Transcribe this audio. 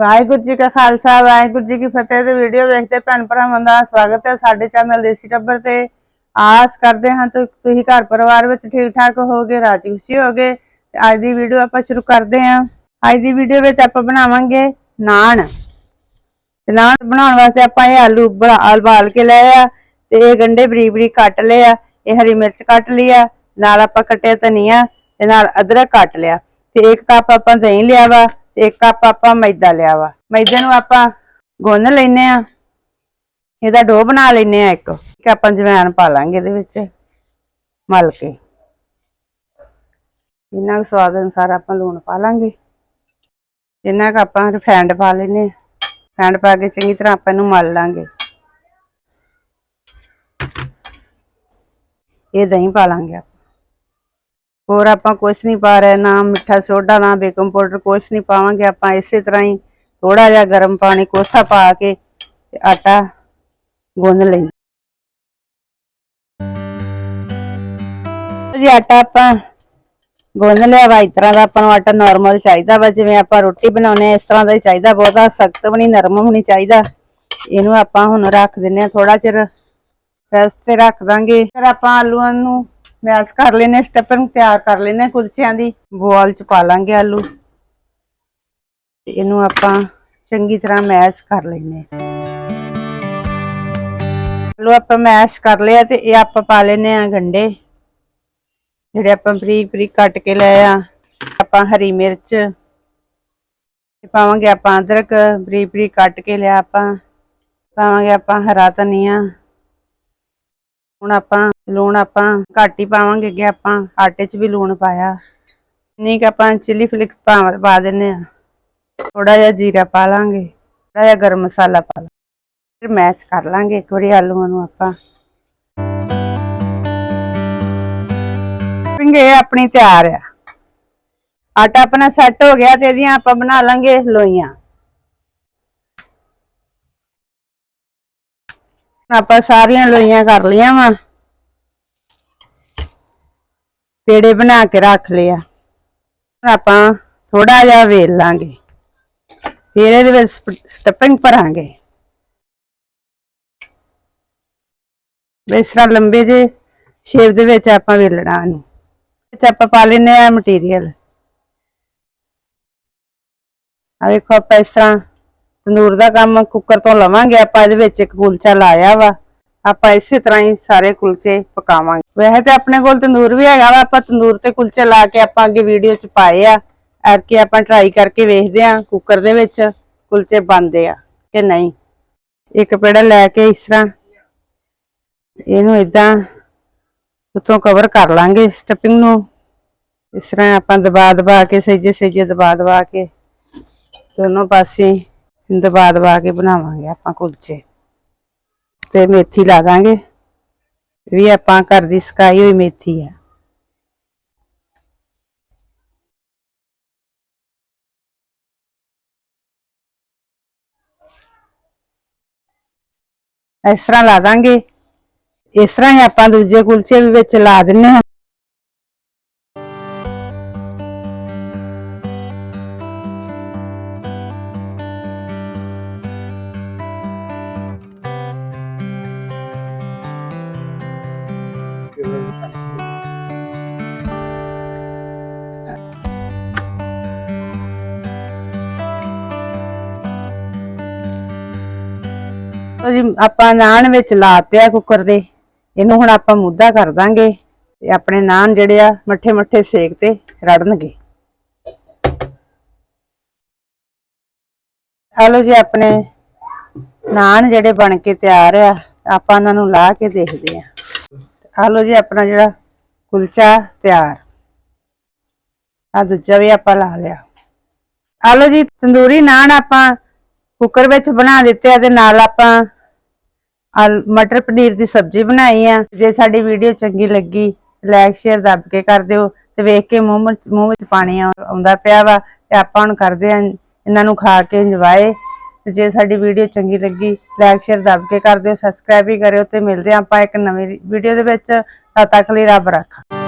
ਵਾਹਿਗੁਰੂ ਜੀ ਕਾ ਖਾਲਸਾ, ਵਾਹਿਗੁਰੂ ਜੀ ਕੀ ਫਤਿਹ ਤੇ ਵੀਡੀਓ ਵੇਖਦੇ ਭੈਣ ਭਰਾਵਾਂ ਦਾ ਸਵਾਗਤ ਹੈ ਸਾਡੇ ਚੈਨਲ ਦੇਸੀ ਟੱਬਰ ਤੇ। ਆਸ ਕਰਦੇ ਹਾਂ ਤੁਸੀਂ ਘਰ ਪਰਿਵਾਰ ਵਿੱਚ ਠੀਕ ਠਾਕ ਹੋਗੇ ਰਾਜੀ ਖੁਸ਼ੀ ਹੋਗੇ ਤੇ ਅੱਜ ਦੀ ਵੀਡੀਓ ਆਪਾਂ ਸ਼ੁਰੂ ਕਰਦੇ ਹਾਂ। ਅੱਜ ਦੀ ਵੀਡੀਓ ਵਿੱਚ ਆਪਾਂ ਬਣਾਵਾਂਗੇ ਨਾਨ। ਤੇ ਨਾਨ ਬਣਾਉਣ ਵਾਸਤੇ ਆਪਾਂ ਇਹ ਆਲੂ ਬਣਾ- ਉਬਾਲ ਕੇ ਲਏ ਆ ਤੇ ਇਹ ਗੰਡੇ ਬਰੀਕ ਬਰੀਕ ਕੱਟ ਲਏ ਆ। ਇਹ ਹਰੀ ਮਿਰਚ ਕੱਟ ਲਈ ਆ। ਨਾਲ ਆਪਾਂ ਕੱਟਿਆ ਧਨੀਆ ਤੇ ਨਾਲ ਅਦਰਕ ਕੱਟ ਲਿਆ। ਤੇ ਇੱਕ ਕੱਪ ਆਪਾਂ ਦਹੀਂ ਲਿਆ ਵਾ। ਤੇ ਇੱਕ ਕੱਪ ਆਪਾਂ ਮੈਦਾ ਲਿਆ ਵਾ। ਮੈਦੇ ਨੂੰ ਆਪਾਂ ਗੁੰਨ ਲੈਨੇ ਆ ਇਹਦਾ ਡੋ ਬਣਾ ਲੈਨੇ ਆ ਇੱਕ। ਇੱਕ ਆਪਾਂ ਜਵੈਣ ਪਾ ਲਾਂਗੇ ਇਹਦੇ ਵਿੱਚ ਮਲ ਕੇ। ਇਹਨਾਂ ਕੁ ਸਵਾਦ ਅਨੁਸਾਰ ਆਪਾਂ ਲੂਣ ਪਾ ਲਾਂਗੇ। ਜਿੰਨਾ ਕੁ ਆਪਾਂ ਰਿਫਾਈਂਡ ਪਾ ਲੈਨੇ ਰਿਫਾਈਂਡ ਪਾ ਕੇ ਚੰਗੀ ਤਰ੍ਹਾਂ ਆਪਾਂ ਇਹਨੂੰ ਮਲ ਲਾਂਗੇ। ਇਹ ਦਹੀਂ ਪਾ ਲਾਂਗੇ ਆਪਾਂ। ਹੋਰ ਆਪਾਂ ਕੁਛ ਨਹੀਂ ਪਾ ਰਹੇ, ਨਾ ਮਿੱਠਾ ਸੋਡਾ, ਨਾ ਬੇਕਿੰਗ ਪਾਊਡਰ, ਕੁਛ ਨਹੀਂ ਪਾਵਾਂਗੇ। ਆਪਾਂ ਇਸੇ ਤਰ੍ਹਾਂ ਹੀ ਥੋੜਾ ਜਿਹਾ ਗਰਮ ਪਾਣੀ ਕੋਸਾ ਪਾ ਕੇ ਤੇ ਆਟਾ ਗੁੰਨ ਲੈਣਾ ਜੀ, ਆਟਾ ਆਪਾਂ ਗੁੰਨ ਲਿਆ ਵਾ, ਇਸ ਤਰ੍ਹਾਂ ਦਾ ਆਪਾਂ ਨੂੰ ਆਟਾ ਨਾਰਮਲ ਚਾਹੀਦਾ ਵਾ। ਜਿਵੇਂ ਆਪਾਂ ਰੋਟੀ ਬਣਾਉਨੇ ਆ ਇਸ ਤਰ੍ਹਾਂ ਦਾ ਹੀ ਚਾਹੀਦਾ। ਬਹੁਤਾ ਸਖਤ ਵੀ ਨਹੀਂ, ਨਰਮ ਵੀ ਨਹੀਂ ਚਾਹੀਦਾ। ਇਹਨੂੰ ਆਪਾਂ ਹੁਣ ਰੱਖ ਦਿੰਨੇ ਆ ਥੋੜਾ ਚਿਰ ਰੈਸਟ ਤੇ ਰੱਖ ਦਾਂਗੇ। ਫਿਰ ਆਪਾਂ ਆਲੂਆਂ ਨੂੰ ਮੈਸ਼ ਕਰ ਲੈਨੇ ਸਟਫਿੰਗ ਤਿਆਰ ਕਰ ਲੈਨੇ ਕੁਲਚਿਆਂ ਦੀ, ਬੋਲ ਚ ਪਾ ਲਾਂਗੇ ਆਲੂ। ਤੇ ਇਹਨੂੰ ਆਪਾਂ ਚੰਗੀ ਤਰ੍ਹਾਂ ਮੈਸ਼ ਕਰ ਲੈਨੇ ਆਲੂ ਆਪਾਂ ਮੈਸ਼ ਕਰ ਲਿਆ ਤੇ ਇਹ ਆਪਾਂ ਪਾ ਲੈਨੇ ਆ ਗੰਡੇ। ਜਿਹੜੇ ਆਪਾਂ ਬਰੀਕ ਬਰੀਕ ਕੱਟ ਕੇ ਲਏ ਆ, ਆਪਾਂ ਹਰੀ ਮਿਰਚ। ਤੇ ਪਾਵਾਂਗੇ ਆਪਾਂ ਅਦਰਕ, ਬਰੀਕ ਬਰੀਕ ਕੱਟ ਕੇ ਲਿਆ ਆਪਾਂ। ਪਾਵਾਂਗੇ ਆਪਾਂ ਹਰਾ ਧਨੀਆ। ਹੁਣ ਆਪਾਂ ਲੂਣ ਆਪਾਂ ਘੱਟ ਹੀ ਪਾਵਾਂਗੇ ਅੱਗੇ ਆਪਾਂ ਆਟੇ 'ਚ ਵੀ ਲੂਣ ਪਾਇਆ। ਨਹੀਂ ਕਿ ਆਪਾਂ ਚਿੱਲੀ ਫਲਿਕਸ ਪਾ ਪਾ ਦਿੰਨੇ ਆ। ਥੋੜਾ ਜਿਹਾ ਜੀਰਾ ਪਾ ਲਾਂਗੇ ਥੋੜਾ ਜਿਹਾ ਗਰਮ ਮਸਾਲਾ ਪਾ ਲਾਂਗੇ। ਫਿਰ ਮੈਸ਼ ਕਰ ਲਾਂਗੇ ਇੱਕ ਵਾਰੀ ਆਲੂਆਂ ਨੂੰ ਆਪਾਂ। ਪਿੰਗੇ ਆਪਣੀ ਤਿਆਰ ਆ। ਆਟਾ ਆਪਣਾ ਸੈੱਟ ਹੋ ਗਿਆ ਤੇ ਇਹਦੀਆਂ ਆਪਾਂ ਬਣਾ ਲਾਂਗੇ ਲੋਈਆਂ। ਆਪਾਂ ਸਾਰੀਆਂ ਲੋਈਆਂ ਕਰ ਲਈਆਂ ਵਾ। ਪੇੜੇ ਬਣਾ ਕੇ ਰੱਖ ਲਿਆ ਹੁਣ ਆਪਾਂ ਥੋੜਾ ਜਿਹਾ ਵੇਲ ਲਾਂਗੇ। ਫਿਰ ਇਹਦੇ ਵਿੱਚ ਸਟਫਿੰਗ ਭਰਾਂਗੇ। ਇਸ ਤਰ੍ਹਾਂ ਲੰਬੇ ਜੇ ਸ਼ੇਪ ਦੇ ਵਿੱਚ ਆਪਾਂ ਵੇਲਣਾ ਨੂੰ ਵਿੱਚ ਆਪਾਂ ਪਾ ਲੈਨੇ ਆ ਮਟੀਰੀਅਲ ਆ ਵੇਖੋ ਆਪਾਂ ਇਸ ਤਰ੍ਹਾਂ ਤੰਦੂਰ ਦਾ ਕੰਮ ਕੁੱਕਰ ਤੋਂ ਲਵਾਂਗੇ, ਆਪਾਂ ਇਹਦੇ ਵਿੱਚ ਇੱਕ ਕੁਲਚਾ ਲਾਇਆ ਵਾ। ਆਪਾਂ ਇਸੇ ਤਰ੍ਹਾਂ ਹੀ ਸਾਰੇ ਕੁਲਚੇ ਪਕਾਵਾਂਗੇ। ਵੈਸੇ ਤੇ ਆਪਣੇ ਕੋਲ ਤੰਦੂਰ ਵੀ ਹੈਗਾ ਵਾ, ਆਪਾਂ ਤੰਦੂਰ ਤੇ ਕੁਲਚੇ ਲਾ ਕੇ ਆਪਾਂ ਅੱਗੇ ਵੀਡੀਓ ਚ ਪਾਏ ਆ। ਐਰ ਕੇ ਆਪਾਂ ਟਰਾਈ ਕਰਕੇ ਵੇਖਦੇ ਆ ਕੁੱਕਰ ਦੇ ਵਿੱਚ ਕੁਲਚੇ ਬਣਦੇ ਆ ਕਿ ਨਹੀਂ। ਇੱਕ ਪੇੜਾ ਲੈ ਕੇ ਇਸ ਤਰ੍ਹਾਂ ਇਹਨੂੰ ਇਦਾਂ ਉਤੋਂ ਕਵਰ ਕਰ ਲਾਂਗੇ ਸਟਫਿੰਗ ਨੂੰ। ਇਸ ਤਰ੍ਹਾਂ ਆਪਾਂ ਦਬਾ ਦਬਾ ਕੇ ਸਹਿਜੇ ਸਹਿਜੇ ਦਬਾ ਦਬਾ ਕੇ ਦੋਨੋਂ ਪਾਸੇ ਦਬਾ ਦਬਾ ਕੇ ਬਣਾਵਾਂਗੇ ਆਪਾਂ ਕੁਲਚੇ। ਤੇ ਮੇਥੀ ਲਾ ਦਾਂਗੇ। ਇਹ ਵੀ ਆਪਾਂ ਘਰ ਦੀ ਸਕਾਈ ਹੋਈ ਮੇਥੀ ਆ। ਇਸ ਤਰ੍ਹਾਂ ਲਾ ਦਾਂਗੇ। ਇਸ ਤਰ੍ਹਾਂ ਹੀ ਆਪਾਂ ਦੂਜੇ ਕੁਲਚੇ ਵੀ ਵਿੱਚ ਲਾ ਦਿੰਨੇ ਹਾਂ। ਲਓ ਜੀ, ਆਪਾਂ ਨਾਨ ਵਿੱਚ ਲਾਤੇ ਆ ਕੁੱਕਰ ਦੇ। ਇਹਨੂੰ ਹੁਣ ਆਪਾਂ ਮੁੱਦਾ ਕਰ ਦਾਂਗੇ ਤੇ ਆਪਣੇ ਨਾਨ ਜਿਹੜੇ ਆ ਮੱਠੇ ਮੱਠੇ ਸੇਕ ਤੇ ਰੜਨਗੇ। ਆ ਲਓ ਜੀ, ਆਪਣੇ ਨਾਨ ਜਿਹੜੇ ਬਣ ਕੇ ਤਿਆਰ ਆ, ਆਪਾਂ ਉਹਨਾਂ ਨੂੰ ਲਾ ਕੇ ਦੇਖਦੇ ਆ। ਆ ਲਓ ਜੀ, ਆਪਣਾ ਜਿਹੜਾ ਕੁਲਚਾ ਤਿਆਰ। ਆ ਦੂਜਾ ਵੀ ਆਪਾਂ ਲਾ ਲਿਆ। ਆ ਲਓ ਜੀ, ਤੰਦੂਰੀ ਨਾਨ ਆਪਾਂ ਕੁੱਕਰ ਵਿੱਚ ਬਣਾ ਦਿੱਤੇ ਆ ਤੇ ਨਾਲ ਆਪਾਂ ਆਲ- ਮਟਰ ਪਨੀਰ ਦੀ ਸਬਜ਼ੀ ਬਣਾਈ ਆ। ਜੇ ਸਾਡੀ ਵੀਡੀਓ ਚੰਗੀ ਲੱਗੀ ਲਾਈਕ ਸ਼ੇਅਰ ਦੱਬ ਕੇ ਕਰ ਦਿਓ ਤੇ ਵੇਖ ਕੇ ਮੂੰਹ ਮੂੰਹ ਵਿੱਚ ਪਾਣੀ ਆਉਂਦਾ ਪਿਆ ਵਾ ਤੇ ਆਪਾਂ ਹੁਣ ਕਰਦੇ ਆ ਇਹਨਾਂ ਨੂੰ ਖਾ ਕੇ ਇੰਜੋਏ ਤੇ ਜੇ ਸਾਡੀ ਵੀਡੀਓ ਚੰਗੀ ਲੱਗੀ ਲਾਈਕ ਸ਼ੇਅਰ ਦੱਬ ਕੇ ਕਰ ਦਿਓ ਸਬਸਕ੍ਰਾਈਬ ਵੀ ਕਰਿਓ ਤੇ ਮਿਲਦੇ ਆ ਆਪਾਂ ਇੱਕ ਨਵੀਂ ਵੀਡੀਓ ਦੇ ਵਿੱਚ। ਤਦ ਤੱਕ ਲਈ ਰੱਬ ਰੱਖਾ।